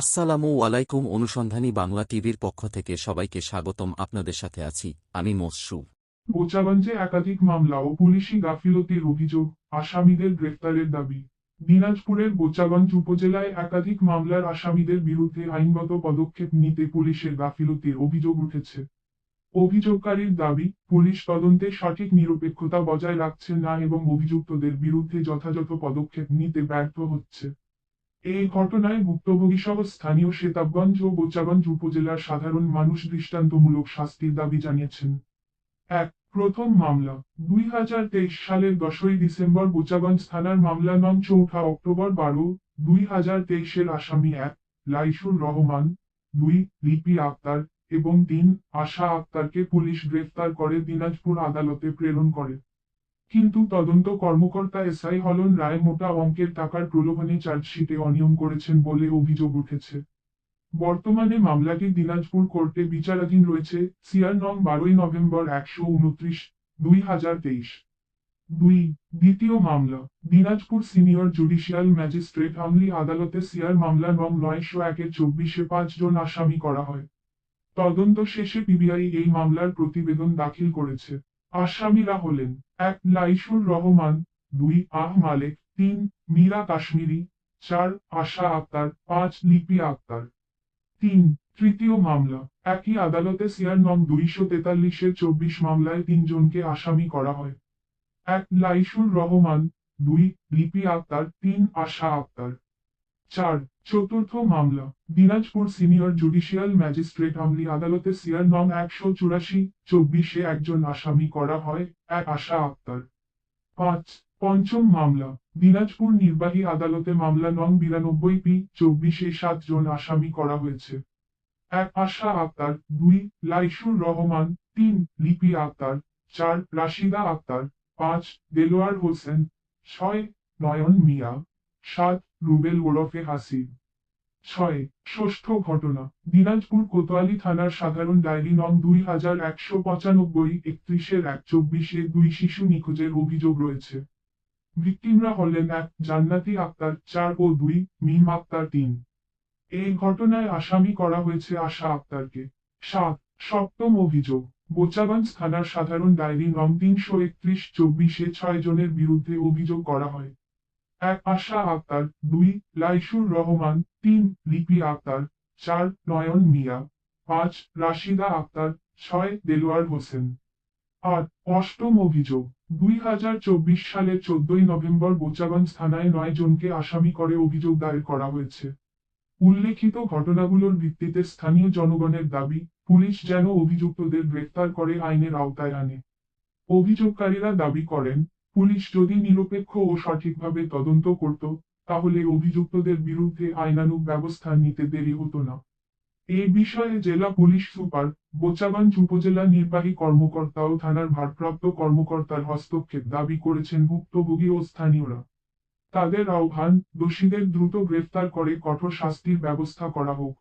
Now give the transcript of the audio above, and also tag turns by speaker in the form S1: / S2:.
S1: আসসালামু আলাইকুম অনুসন্ধানী বাংলা টিভির পক্ষ থেকে সবাইকে স্বাগতম আপনাদের সাথে আছি আমি মসরু কোচাগঞ্জে একাধিক মামলা ও পুলিশি গাফিলতির অভিযোগ আসামিদের গ্রেফতারের দাবি দিনাজপুরের বোচাগঞ্জ উপজেলায় একাধিক মামলার আসামিদের বিরুদ্ধে আইনগত পদক্ষেপ নিতে পুলিশের গাফিলতির অভিযোগ উঠেছে অভিযোগকারীর দাবি পুলিশ তদন্তে সঠিক নিরপেক্ষতা বজায় রাখছে না এবং অভিযুক্তদের বিরুদ্ধে যথাযথ পদক্ষেপ নিতে ব্যর্থ হচ্ছে এই ঘটনায় ভুক্তভোগী সহ স্থানীয় সেতাবগঞ্জ ও গোচাগঞ্জ উপজেলার সাধারণ মানুষ দৃষ্টান্তমূলক শাস্তির দাবি জানিয়েছেন এক প্রথম মামলা দুই সালের দশই ডিসেম্বর বোচাগঞ্জ থানার মামলা নং চৌঠা অক্টোবর বারো দুই হাজার তেইশের আসামি এক লাইসুর রহমান দুই লিপি আক্তার এবং তিন আশা আক্তারকে পুলিশ গ্রেফতার করে দিনাজপুর আদালতে প্রেরণ করে কিন্তু তদন্ত কর্মকর্তা এসআই হলন রায় মোটা অঙ্কের টাকার প্রলোভনে চার্জশিটে অনিয়ম করেছেন বলে অভিযোগ উঠেছে বর্তমানে মামলাটি দিনাজপুর কোর্টে বিচারাধীন রয়েছে সিআর নং বারোই নভেম্বর একশো উনত্রিশ দুই হাজার তেইশ দুই দ্বিতীয় মামলা দিনাজপুর সিনিয়র জুডিশিয়াল ম্যাজিস্ট্রেট আমলি আদালতে সিআর মামলা নং নয়শো একের চব্বিশে পাঁচজন আসামি করা হয় তদন্ত শেষে পিবিআই এই মামলার প্রতিবেদন দাখিল করেছে আসামিরা হলেন এক লাইসুর রহমান দুই আহ মালেক তিন মীরা কাশ্মীরি চার আশা আক্তার পাঁচ লিপি আক্তার তিন তৃতীয় মামলা একই আদালতে সিয়ার নং দুইশো তেতাল্লিশের চব্বিশ মামলায় তিনজনকে আসামি করা হয় এক লাইসুর রহমান দুই লিপি আক্তার তিন আশা আক্তার চার চতুর্থ মামলা দিনাজপুর সিনিয়র জুডিশিয়াল ম্যাজিস্ট্রেট আমলি আদালতে সিআর নং একশো চুরাশি চব্বিশে একজন আসামি করা হয় এক আশা আক্তার পাঁচ পঞ্চম মামলা দিনাজপুর নির্বাহী আদালতে মামলা নং বিরানব্বই পি চব্বিশে সাতজন আসামি করা হয়েছে এক আশা আক্তার দুই লাইসুর রহমান তিন লিপি আক্তার চার রাশিদা আক্তার পাঁচ দেলোয়ার হোসেন ছয় নয়ন মিয়া সাত রুবেল ওরফে হাসিব ছয় ষষ্ঠ ঘটনা দিনাজপুর কোতোয়ালি থানার সাধারণ ডায়েরি নং দুই হাজার একশো পঁচানব্বই একত্রিশের এক চব্বিশে দুই শিশু নিখোঁজের অভিযোগ রয়েছে ভিক্টিমরা হলেন এক জান্নাতি আক্তার চার ও দুই মিম আক্তার তিন এই ঘটনায় আসামি করা হয়েছে আশা আক্তারকে সাত সপ্তম অভিযোগ বোচাগঞ্জ থানার সাধারণ ডায়েরি নং তিনশো একত্রিশ চব্বিশে ছয় জনের বিরুদ্ধে অভিযোগ করা হয় এক আশা আক্তার দুই লাইসুর রহমান তিন লিপি আক্তার চার নয়ন মিয়া পাঁচ রাশিদা আক্তার ছয় দেলোয়ার হোসেন আট অষ্টম অভিযোগ দুই সালের চোদ্দই নভেম্বর বোচাগঞ্জ থানায় নয় জনকে আসামি করে অভিযোগ দায়ের করা হয়েছে উল্লেখিত ঘটনাগুলোর ভিত্তিতে স্থানীয় জনগণের দাবি পুলিশ যেন অভিযুক্তদের গ্রেফতার করে আইনের আওতায় আনে অভিযোগকারীরা দাবি করেন পুলিশ যদি নিরপেক্ষ ও সঠিকভাবে তদন্ত করত তাহলে অভিযুক্তদের বিরুদ্ধে আইনানুগ ব্যবস্থা নিতে দেরি হতো না এ বিষয়ে জেলা পুলিশ সুপার বোচাগঞ্জ উপজেলা নির্বাহী কর্মকর্তা ও থানার ভারপ্রাপ্ত কর্মকর্তার হস্তক্ষেপ দাবি করেছেন ভুক্তভোগী ও স্থানীয়রা তাদের আহ্বান দোষীদের দ্রুত গ্রেফতার করে কঠোর শাস্তির ব্যবস্থা করা হোক